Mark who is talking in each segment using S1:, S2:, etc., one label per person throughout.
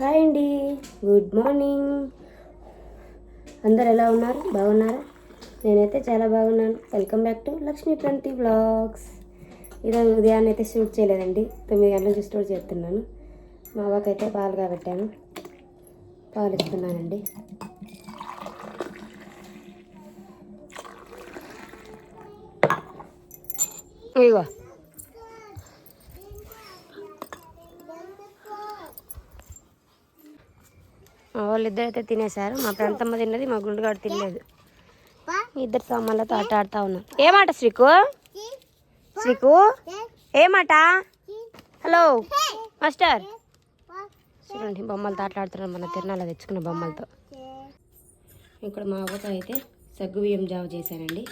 S1: Hi అండి. Good morning. అందరు ఎలా ఉన్నారు? బాగున్నారా? నేనైతే చాలా బాగున్నాను. Welcome back to Lakshmi Pranthi blogs ఈరోజు ఉదయాన్నే అయితే షూట్ చేయలేదండి. తొమ్మిది గంటల నుంచి స్టోర్ చేస్తున్నాను. మా అవ్వకైతే పాలు కాబట్టాను. పాలు ఇస్తున్నానండి. ఇదిగో. వాళ్ళిద్దరు అయితే తినేశారు. మా ప్రాంతమ్మ తిన్నది మా గుండుగాడు తినలేదు. ఇద్దరు సామాన్లతో ఆట ఆడుతా ఉన్నాం. ఏమాట శ్రీకు? శ్రీకు? ఏమాట హలో. మాస్టర్. చూడండి బొమ్మలతో ఆట ఆడుతున్నారు మన తిరణాల తెచ్చుకున్న బొమ్మలతో. ఇక్కడ మా అవ్వతో అయితే సగ్గు బియ్యం జావ చేశానండి.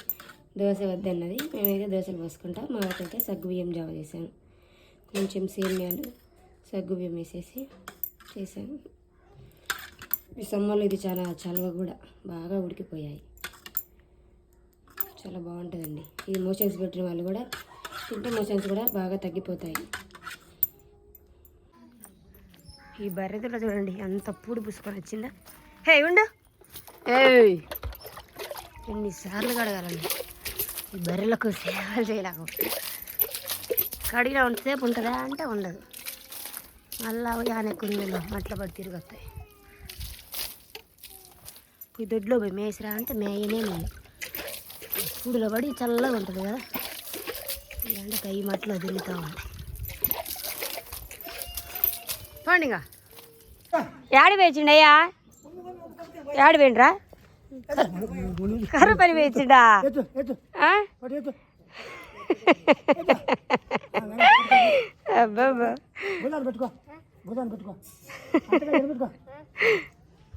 S1: దోశ వద్దన్నది. మేమైతే దోశలు పోసుకుంటాం. మా అవ్వతో అయితే సగ్గు బియ్యం జావ చేశాను. కొంచెం సేమియాలు సగ్గు బియ్యం వేసేసి చేశాను. ఈ సమ్మర్లో ఇది చాలా చలవ కూడా బాగా ఉడికిపోయాయి. చాలా బాగుంటుందండి. ఇది మోషన్స్ పెట్టిన వాళ్ళు కూడా తింటే మోషన్స్ కూడా బాగా తగ్గిపోతాయి. ఈ బర్రెతులో చూడండి ఎంత పూడి పూసుకొని వచ్చిందా? హే ఉండు. ఏయ్. ఎన్నిసార్లు కడగాలండి. ఈ బర్రెలకు సేవలు చేయలేక కడిగిన ఉంటసేపు ఉంటుందా అంటే ఉండదు. మళ్ళా యానే కుండలో మట్ల పడి తిరిగి వస్తాయి. పోయి దొడ్లో పోయి మేసిరా అంటే మేయనే మేము పూడిలో పడి చల్లగా ఉంటుంది కదా. ఈ ఎండక ఈ మట్లో తిరుగుతూ ఉంది పండుగ యాడి వేచిండయ్యా యాడి వేయండిరా? కర్ర పని వేచిండా
S2: అబ్బాబా పెట్టుకో. పెట్టుకో.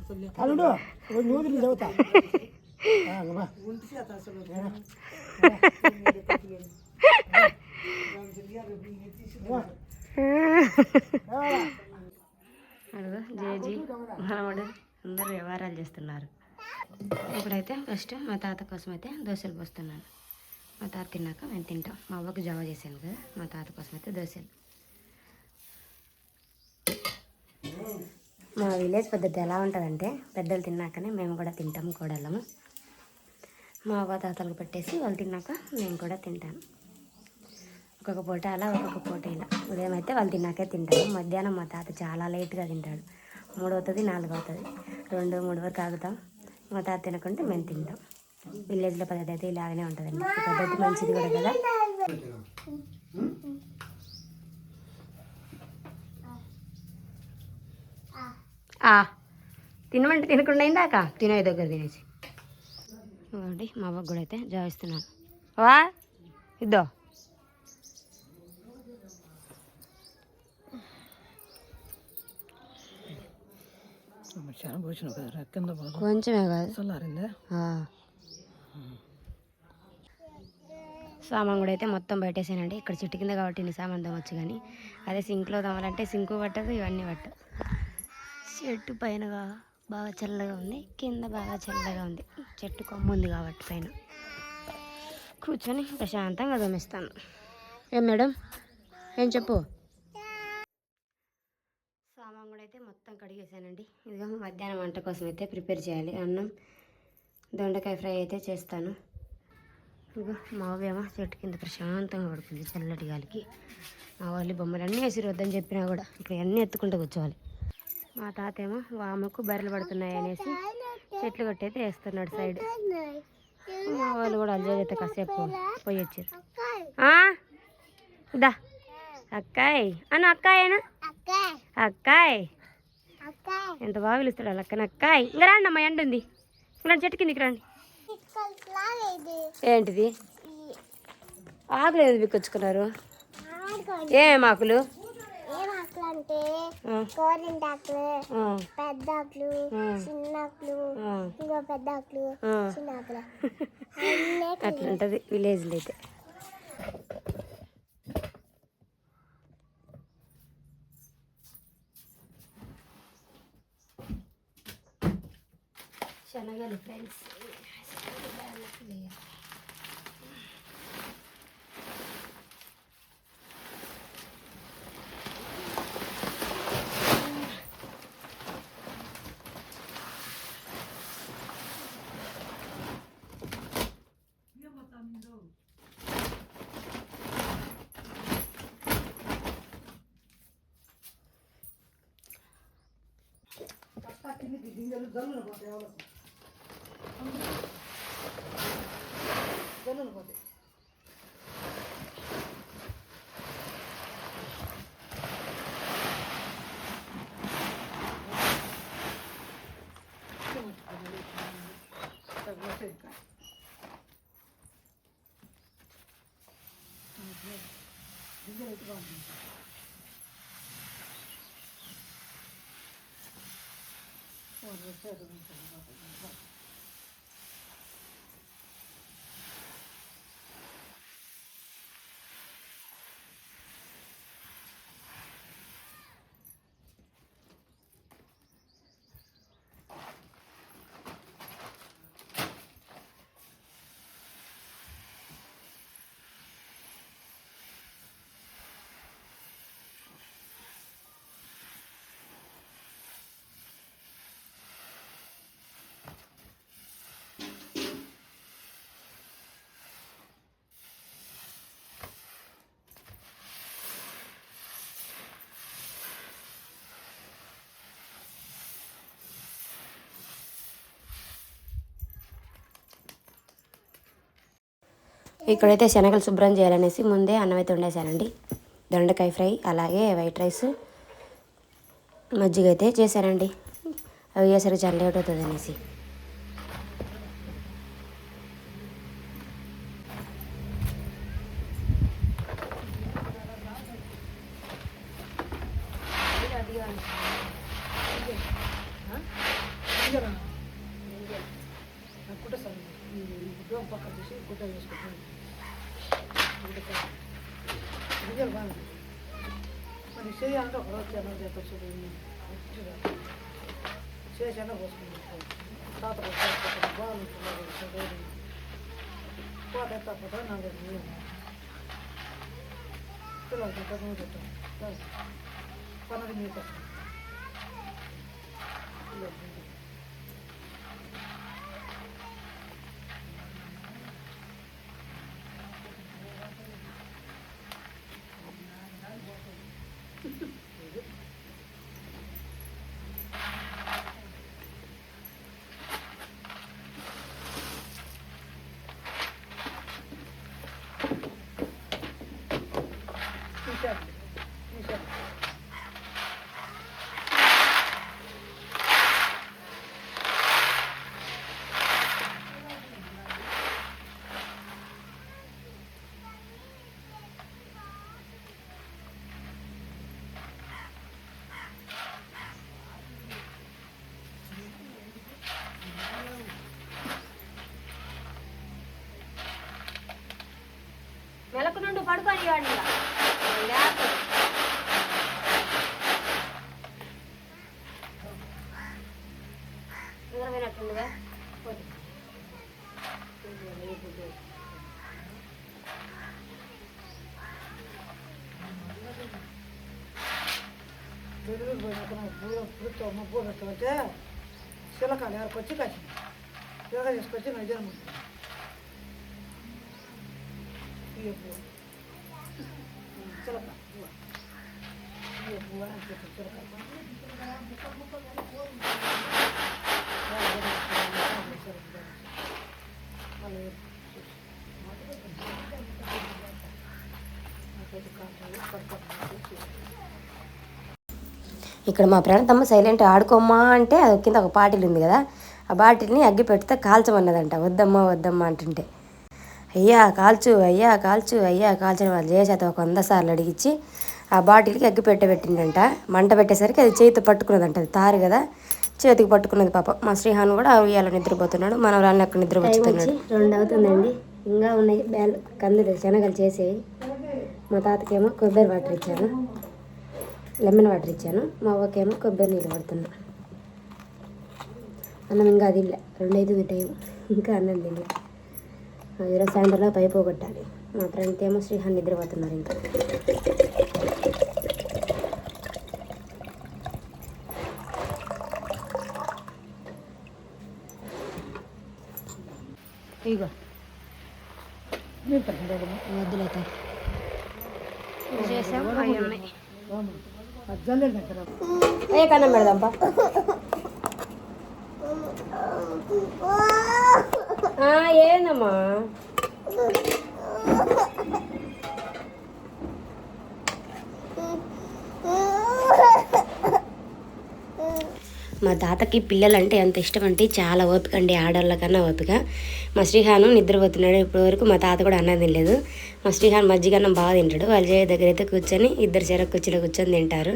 S2: చదువుతా.
S1: అదిగో జేజీ మనవడు అందరు వ్యవహారాలు చేస్తున్నారు. ఇప్పుడైతే ఫస్ట్ మా తాత కోసం అయితే దోశలు పోస్తున్నాను. మా తాత తిన్నాక మేము తింటాం. మా అవ్వకు జావ చేశాను కదా మా తాత కోసం అయితే దోశలు. మా విలేజ్ పద్ధతి ఎలా ఉంటుందంటే పెద్దలు తిన్నాకనే మేము కూడా తింటాం కోడళ్ళము మా అవ్వ తాతలకు పెట్టేసి వాళ్ళు తిన్నాక మేము కూడా తింటాను. ఒక్కొక్క పూట అలా ఒక్కొక్క పూట ఇలా. ఉదయం అయితే వాళ్ళు తిన్నాకే తింటాము మధ్యాహ్నం మా తాత చాలా లేట్గా తింటాడు. మూడు అవుతుంది నాలుగు అవుతుంది రెండు మూడు వరకు ఆగుతాం. మా తాత తినకుంటే మేము తింటాం. విలేజ్లో పద్ధతి అయితే ఇలాగనే ఉంటుందండి. పద్ధతి మంచిది కూడా కదా. తినమంటే తినకుండా అయిందాక? తినే దగ్గర తినేసి. ఇవ్వండి మా అవ్వకు కూడా అయితే జాయిస్తున్నాను వా ఇద్దో. కొంచెమే కాదు. సామాన్ కూడా అయితే మొత్తం బయటేసానండి. ఇక్కడ చెట్టు కింద కాబట్టి ఇన్ని సామాన్ తమ్మచ్చు కానీ అదే సింక్లో తమ్మాలంటే సింకు పట్టదు ఇవన్నీ పట్టదు చెట్టు పైన బాగా చల్లగా ఉంది. కింద బాగా చల్లగా ఉంది. చెట్టు కొమ్మ ఉంది కాబట్టి పైన. కూర్చొని ప్రశాంతంగా దమిస్తాను ఏం మేడం ఏం చెప్పు? సామాన్ కూడా అయితే మొత్తం కడిగేసానండి ఇదిగో మధ్యాహ్నం వంట కోసం అయితే ప్రిపేర్ చేయాలి. అన్నం దొండకాయ ఫ్రై అయితే చేస్తాను. ఇదిగో మా చెట్టు కింద ప్రశాంతంగా పడుతుంది చల్లటి గాలికి. మా వాళ్ళు బొమ్మలు అన్నీ వేసి వద్దని చెప్పినా కూడా ఇప్పుడు అన్నీ ఎత్తుకుంటూ కూర్చోవాలి. మా తాత ఏమో వామకు బర్రెలు పడుతున్నాయి అనేసి చెట్లు కొట్టయితే వేస్తున్నాడు సైడ్. మా వాళ్ళు కూడా అల్జోజ్ అయితే కాసేపు పోయి వచ్చారు. దా. అక్కాయ్. అను అక్కాయేనా అక్కాయ్. ఎంత బాగా పిలుస్తాడు వాళ్ళ అక్కన అక్కాయ్. ఇంకా రండి అమ్మ ఎండ ఉంది. రండి చెట్టు కిందికి రండి. ఏంటిది? ఆకులు ఏది బిక్కొచ్చుకున్నారు ఏం ఆకులు? ఆ,
S3: గోరింటాకులు
S1: ఆ,
S3: పెద్దాకులు
S1: ఆ,
S3: చిన్నాకులు
S1: ఆ,
S3: ఇంకో పెద్దాకులు
S1: ఆ.
S3: చిన్నాకులు.
S1: అట్లా ఉంటుంది విలేజ్లో అయితే. శనగలు ఫ్రెండ్స్
S2: గింజలు జల్లున పోతాయి ఎవరికి జల్లున పోతాయి గింజలు ఎత్తుగా どうも。
S1: ఇక్కడైతే శనగలు శుభ్రం చేయాలనేసి ముందే అన్నం అయితే వండేసానండి దొండకాయ ఫ్రై అలాగే వైట్ రైస్ మజ్జిగ అయితే చేశానండి. అవి అయ్యేసరికి చాలా లేట్ అవుతుంది అనేసి
S2: మరి చేయాలంటే ఒక రోజు చెన్న చెప్పచ్చు చేసాను పోసుకుంటాను తాత బాగుంటుంది కోట తప్పదా నాకు పిల్లలకి నువ్వు చెప్తాను పన్నెండు మీకు వస్తుంది తీసారు పులుతో అమ్మ పూల అంటే శిలకాలు ఎవరికి కాసి శిలక తీసుకొచ్చి నైజాం ఇయ్య
S1: ఇక్కడ మా ప్రాణతమ్మ సైలెంట్ ఆడుకోమ్మా అంటే అది కింద ఒక బాటిల్ ఉంది కదా. ఆ బాటిల్ని అగ్గి పెడితే కాల్చమన్నదంట. వద్దమ్మా వద్దమ్మా అంటుంటే. అయ్యా కాల్చు అయ్యా కాల్చు అయ్యా కాల్చని వాళ్ళు చేసేత ఒక వంద సార్లు అడిగించి ఆ బాటిల్కి అగ్గి పెట్టబెట్టిందంట మంట పెట్టేసరికి అది చేతితో పట్టుకున్నదంట. అది తారు కదా చేతికి పట్టుకున్నది పాప. మా శ్రీహాన్ కూడా ఉయ్యాల నిద్రపోతున్నాడు మన వాళ్ళని అక్కడ నిద్రపోతున్నాడు రెండు అవుతుందండి ఇంకా ఉన్నాయి బ్యాల్ కందులు శనగలు చేసేవి. మా తాతకేమో కొబ్బరి వాటర్ ఇచ్చాను. లెమన్ వాటర్ ఇచ్చాను. మా అవ్వకేమో కొబ్బరి నీళ్ళు పడుతున్నా అన్నం ఇంకా అది ఇల్ల రెండు ఐదు టైం. ఇంకా అన్నం తిని ఈరోజు సాయంత్రంలో పై పోగొట్టాలి. మా ఫ్రెండ్ ఏమో శ్రీహాన్ నిద్రపోతున్నారు ఇంకా. ఇగో.
S2: నేను తగ్గిందా
S1: వద్దులైతే చేసాం అవి ఉన్నాయి
S2: అది జల్లెడు దగ్గర
S1: ఏ కన్నం పెడదాంపా. ఏందమ్మా? మా తాతకి పిల్లలంటే ఎంత ఇష్టం అంటే చాలా ఓపిక అండి ఆడవాళ్ళ కన్నా ఓపిక. మా శ్రీహాను నిద్రపోతున్నాడు ఇప్పటి వరకు మా తాత కూడా అన్నం తినలేదు. మా శ్రీహాన్ మజ్జిగన్నం బాగా తింటాడు. వాళ్ళ చేయ దగ్గర అయితే కూర్చొని ఇద్దరు చెర కుర్చీలో కూర్చొని తింటారు.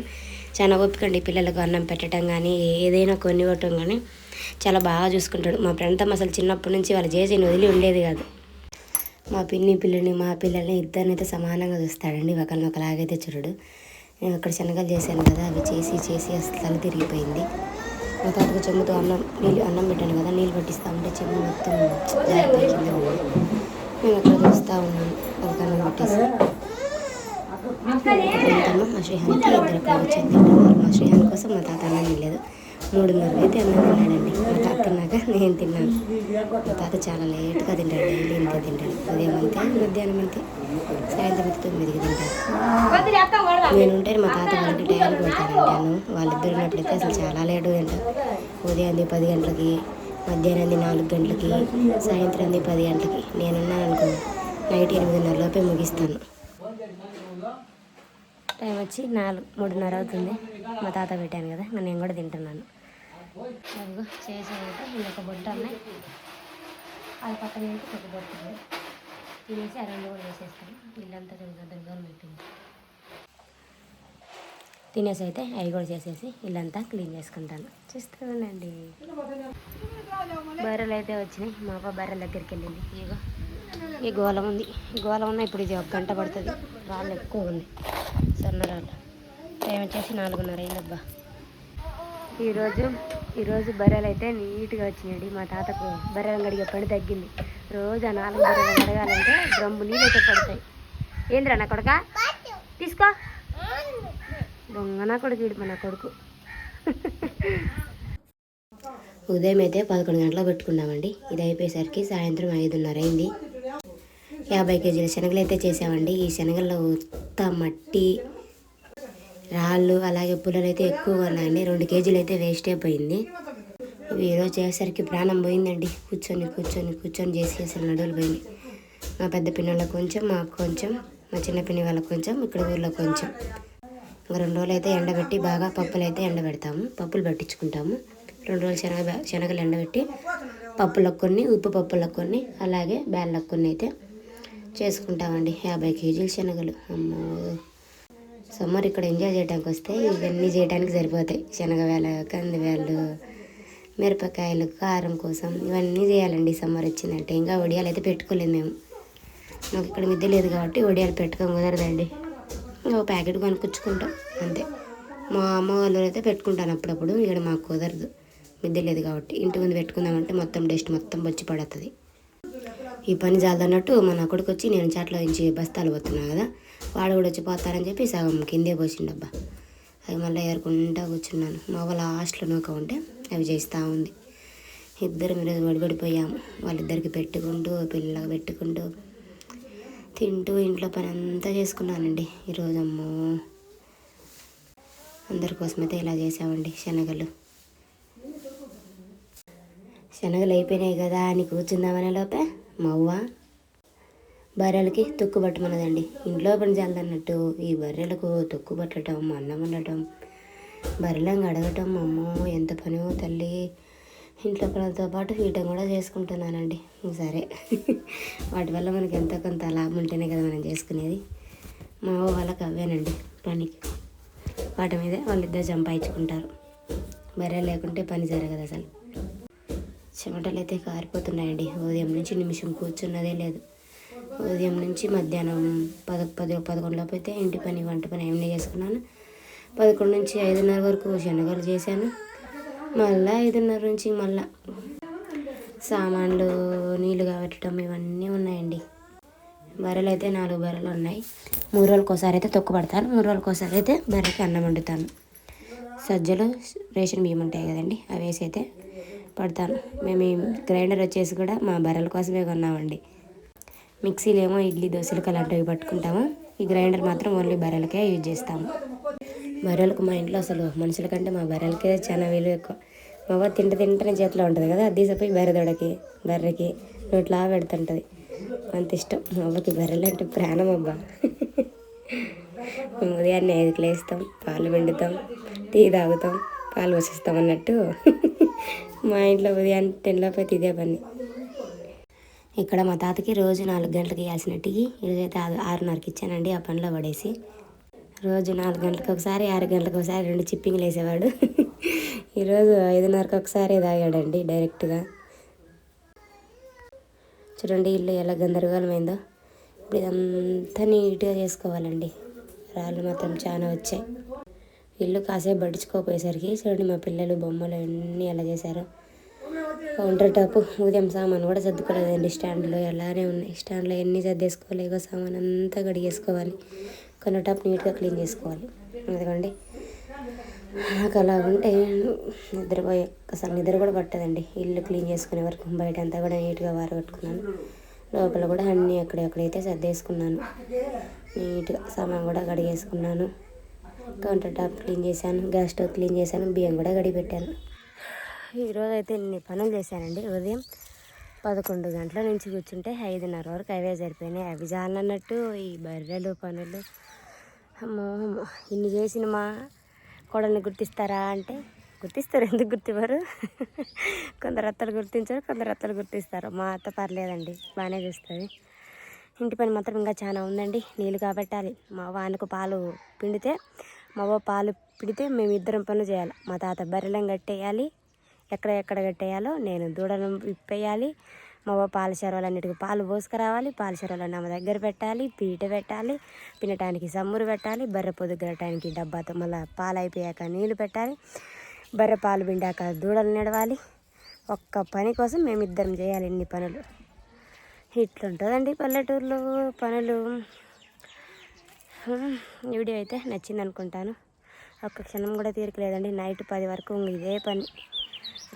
S1: చాలా ఓపిక అండి పిల్లలకు అన్నం పెట్టడం కానీ ఏదైనా కొన్ని ఇవ్వటం కానీ చాలా బాగా చూసుకుంటాడు. మా ప్రాంతం అసలు చిన్నప్పటి నుంచి వాళ్ళ చేసిని వదిలి ఉండేది కాదు. మా పిన్ని పిల్లని మా పిల్లల్ని ఇద్దరినైతే సమానంగా చూస్తాడండి. ఒకరిని ఒకలాగైతే చూడడు. నేను అక్కడ శనగలు చేశాను కదా అవి చేసి చేసి అసలు తల తిరిగిపోయింది. మా తాతకు చెమ్ముతో అన్నం నీళ్ళు అన్నం పెట్టాను కదా నీళ్ళు పట్టిస్తా ఉంటే చెమ్ము మొత్తం జారిపోయింది మేము అక్కడ చూస్తూ ఉన్నాను. వాళ్ళకి అన్నం పెట్టేసి మా శ్రీహాన్కి ఇద్దరు వచ్చింది. మా శ్రీహాన్ కోసం మా తాత అన్నం లేదు మూడున్నర అయితే అన్నం తిన్నాడండి మా తాత తిన్నాక నేను తిన్నాను. మా తాత చాలా లేట్గా తింటాడు డైలీ ఇంతే తింటాడు. ఉదయం అంతే మధ్యాహ్నం అంతే సాయంత్రం అయితే తొమ్మిదికి తింటాడు. నేను ఉంటే మా తాత వాళ్ళకి టైం కొడతానంటాను వాళ్ళిద్దరు ఉన్నట్లయితే అసలు చాలా లేటు తింటాను ఉదయం పది గంటలకి మధ్యాహ్నం నాలుగు గంటలకి సాయంత్రం పది గంటలకి. నేనున్నాను అనుకో నైట్ ఎనిమిదిన్నర లోపే ముగిస్తాను. టైం వచ్చి నాలుగు మూడున్నర అవుతుంది. మా తాత పెట్టాను కదా నేను కూడా తింటున్నాను. అదిగో చేసేదైతే ఒక బొట్టు ఉన్నాయి అది పక్కన ఏంటి ఒక బొట్టు తినేసి ఆ రెండు కూడా వేసేస్తాను. ఇల్లంతా కొంచెం దగ్గర పెట్టింది తినేసి అయితే అవి కూడా చేసేసి ఇల్లంతా క్లీన్ చేసుకుంటాను. చూస్తానండి. బర్రెలు అయితే వచ్చినాయి. మా అబ్బా బర్రెల దగ్గరికి వెళ్ళింది. ఇగో ఈ గోళం ఉంది. గోళం ఉన్న ఇప్పుడు ఇది ఒక గంట పడుతుంది. రాళ్ళు ఎక్కువ ఉంది సన్న రాళ్ళు టైం వచ్చేసి నాలుగున్నర అయిందబ్బా ఈరోజు ఈరోజు బర్రెలు అయితే నీట్గా వచ్చినాయండి. మా తాతకు బర్రెలు గడిగే పని తగ్గింది. రోజు ఆ నాలుగు బర్రెలు అడగాలంటే డ్రమ్ము నీళ్ళు అయితే పడతాయి. ఏంద్రా నా కొడుక? తీసుకో. దొంగ నా కొడుకు ఇడు నా కొడుకు. ఉదయం అయితే పదకొండు గంటలకు పెట్టుకున్నామండి. ఇది అయిపోయేసరికి సాయంత్రం ఐదున్నర అయింది. యాభై కేజీల శనగలు అయితే చేసామండి. ఈ శనగల్లో ఉత్త మట్టి రాళ్ళు అలాగే పుల్లలు అయితే ఎక్కువగా ఉన్నాయండి. రెండు కేజీలు అయితే వేస్ట్ అయిపోయింది. ఇవి ఈరోజు చేసేసరికి ప్రాణం పోయిందండి. కూర్చొని కూర్చొని కూర్చొని చేసి అసలు నడువులు పోయింది మా పెద్ద పిన్నోళ్ళ కొంచెం మాకు కొంచెం మా చిన్న పిన్ని వాళ్ళకి కొంచెం ఇక్కడ ఊర్లో కొంచెం. ఇంకా రెండు రోజులు అయితే ఎండబెట్టి బాగా పప్పులు అయితే ఎండబెడతాము. పప్పులు పట్టించుకుంటాము. రెండు రోజులు శనగ శనగలు ఎండబెట్టి పప్పులకు కొన్ని ఉప్పు పప్పులకు కొన్ని అలాగే బేళ్ళకు కొన్ని అయితే చేసుకుంటామండి. యాభై కేజీలు శనగలు. అమ్మో! సమ్మర్ ఇక్కడ ఎంజాయ్ చేయడానికి వస్తే ఇవన్నీ చేయడానికి సరిపోతాయి. శనగవేళ కందివేళ్ళు మిరపకాయలు కారం కోసం ఇవన్నీ చేయాలండి సమ్మర్ వచ్చిందంటే. ఇంకా వడియాలు అయితే పెట్టుకోలేదు మేము. మాకు ఇక్కడ మిద్దె లేదు కాబట్టి వడియాలు పెట్టుకోం కుదరదండి. ఇంకా ఒక ప్యాకెట్ కొనుక్కొచ్చుకుంటాం అంతే. మా అమ్మ వాళ్ళు అయితే పెట్టుకుంటాను అప్పుడప్పుడు ఇక్కడ మాకు కుదరదు. మిద్దె లేదు కాబట్టి ఇంటి ముందు పెట్టుకుందామంటే మొత్తం డస్ట్ మొత్తం వచ్చి పడుతుంది ఈ పని చాలదన్నట్టు మా నా కొడుకు వచ్చి నేను చాట్లో నుంచి బస్తాలు పోతున్నాను కదా. వాడు కూడా వచ్చి పోతారని చెప్పి సగం కిందే పోసిండబ్బా. అవి మళ్ళీ ఏరుకుంటా కూర్చున్నాను. మా వాళ్ళ లాస్ట్లో నూక ఉంటే అవి చేస్తూ ఉంది. ఇద్దరు మీరు వడిపడిపోయాము వాళ్ళిద్దరికి పెట్టుకుంటూ పిల్లలకు పెట్టుకుంటూ తింటూ ఇంట్లో పని అంతా చేసుకున్నానండి. ఈరోజు అమ్మో. అందరి కోసమైతే ఇలా చేసామండి శనగలు. శనగలు అయిపోయినాయి కదా అని కూర్చుందామనే లోపే మవ్వ. బర్రెలకి తొక్కు పట్టమన్నదండి. ఇంట్లో పని చేయాలన్నట్టు ఈ బర్రెలకు తొక్కు పట్టడం అన్నం వండటం బర్రెలను అడగటం అమ్మో ఎంత పనివో తల్లి. ఇంట్లో పనులతో పాటు వీటం కూడా చేసుకుంటున్నానండి. సరే. వాటి వల్ల మనకి ఎంతో కొంత లాభం ఉంటేనే కదా మనం చేసుకునేది. మా వాళ్ళకి అవేనండి పనికి. వాటి మీదే వాళ్ళిద్దరు సంపాదించుకుంటారు. బర్రె లేకుంటే పని జరగదు అసలు. చెమటలు అయితే కారిపోతున్నాయండి. ఉదయం నుంచి నిమిషం కూర్చున్నదే లేదు. ఉదయం నుంచి మధ్యాహ్నం పద పది పదకొండులోపు అయితే ఇంటి పని వంట పని ఏమీ చేసుకున్నాను. పదకొండు నుంచి ఐదున్నర వరకు శనగలు చేశాను. మళ్ళీ ఐదున్నర నుంచి మళ్ళా సామాన్లు నీళ్ళు కావటం ఇవన్నీ ఉన్నాయండి. బర్రెలు అయితే నాలుగు బర్రెలు ఉన్నాయి. మూడు రోజులకోసారి అయితే తొక్కు పడతాను. మూడు రోజులకోసారి అయితే బర్రెకి అన్నం వండుతాను. సజ్జలు రేషన్ బియ్యం ఉంటాయి కదండి అవి వేసి అయితే పడతాను. మేము ఈ గ్రైండర్ వచ్చేసి కూడా మా బర్రెల కోసమే కొన్నామండి. మిక్సీలు ఏమో ఇడ్లీ దోశలకు అలాంటివి పట్టుకుంటాము. ఈ గ్రైండర్ మాత్రం ఓన్లీ బర్రెలకే యూజ్ చేస్తాము. బర్రెలకు మా ఇంట్లో అసలు మనుషుల కంటే మా బర్రెలకే చాలా విలువ ఎక్కువ. మా అవ్వ తింట తింటనే చేతిలో ఉంటుంది కదా అది తీసిపోయి బర్రె దొడకి బర్రెకి నోట్లా పెడుతుంటుంది. అంత ఇష్టం. మా అవ్వకి బర్రెలు అంటే ప్రాణం అబ్బా. మేము ఉదయాన్నే ఐదుకి లేస్తాం పాలు పిండుతాం టీ తాగుతాం పాలు పోసిస్తాం అన్నట్టు మా ఇంట్లో ఉదయాన్నే టెన్లోపు ఇదే పని. ఇక్కడ మా తాతకి రోజు నాలుగు గంటలకు ఇవ్వాల్సిన టీ ఈరోజైతే ఆరున్నరకి ఇచ్చానండి ఆ పనిలో పడేసి. రోజు నాలుగు గంటలకు ఒకసారి ఆరు గంటలకు ఒకసారి రెండు చిప్పింగ్లు వేసేవాడు. ఈరోజు ఐదున్నరకు ఒకసారి తాగాడండి డైరెక్ట్గా. చూడండి ఇల్లు ఎలా గందరగోళమైందో. ఇప్పుడు ఇదంతా నీట్గా చేసుకోవాలండి. రాళ్ళు మాత్రం చాలా వచ్చాయి. ఇల్లు కాసేపు పట్టించుకోపోయేసరికి చూడండి మా పిల్లలు బొమ్మలు అన్నీ ఎలా చేశారో. కౌంటర్ టాప్ ఉదయం సామాన్ కూడా సర్దుకోలేదండి. స్టాండ్లో అలానే ఉన్నాయి. స్టాండ్లో ఎన్ని సర్దేసుకోవాలి? సామాన్ అంతా కడిగేసుకోవాలి. కౌంటర్ టాప్ నీట్గా క్లీన్ చేసుకోవాలి. ఎందుకండి నాకు అలా ఉంటే నిద్రపోయే అసలు నిద్ర కూడా పట్టదండి. ఇల్లు క్లీన్ చేసుకునే వరకు బయట అంతా కూడా నీట్గా వారగట్టుకున్నాను లోపల కూడా అన్నీ ఎక్కడెక్కడైతే సర్దేసుకున్నాను. నీట్గా సామాన్ కూడా కడిగేసుకున్నాను. కౌంటర్ టాప్ క్లీన్ చేశాను. గ్యాస్ స్టవ్ క్లీన్ చేశాను. బియ్యం కూడా గడిపెట్టాను ఈరోజు అయితే ఇన్ని పనులు చేశానండి. ఉదయం పదకొండు గంటల నుంచి కూర్చుంటే ఐదున్నర వరకు అవే సరిపోయినాయి. అవి చాలన్నట్టు ఈ బర్రెలు పనులు. అమ్మో ఇన్ని చేసిన మా కోడల్ని గుర్తిస్తారా అంటే గుర్తిస్తారు. ఎందుకు గుర్తివ్వరు? కొందరు అత్తలు గుర్తించరు కొందరు అత్తలు గుర్తిస్తారు. మా అత్త పర్లేదండి. బాగానే చూస్తుంది. ఇంటి పని మాత్రం ఇంకా చాలా ఉందండి. నీళ్ళు కాబెట్టాలి. మా వానకు పాలు పిండితే మా పాలు పిడితే మేము ఇద్దరం పనులు చేయాలి. మా తాత బర్రెలను కట్టేయాలి. ఎక్కడ ఎక్కడ కట్టేయాలో నేను దూడను విప్పేయాలి. మా పాల చెరవలన్నిటికీ పాలు పోసుకురావాలి. పాల చెరవలను ఆమె దగ్గర పెట్టాలి. పీట పెట్టాలి. పినటానికి సమ్మురు పెట్టాలి. బర్రె పొద్దుగరటానికి డబ్బాతో మళ్ళీ పాలు అయిపోయాక నీళ్ళు పెట్టాలి. బర్రె పాలు పిండాక దూడలు నడవాలి. ఒక్క పని కోసం మేమిద్దరం చేయాలి ఇన్ని పనులు. ఇట్లుంటుందండి పల్లెటూరులో పనులు. వీడియో అయితే నచ్చింది అనుకుంటాను ఒక్క క్షణం కూడా తీరికలేదండి. నైట్ పది వరకు ఇదే పని.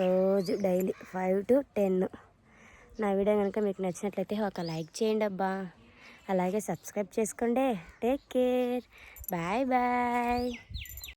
S1: రోజు డైలీ ఫైవ్ టు టెన్. నా వీడియో కనుక మీకు నచ్చినట్లయితే ఒక లైక్ చేయండి అబ్బా. అలాగే సబ్స్క్రైబ్ చేసుకోండి. Take care. Bye bye.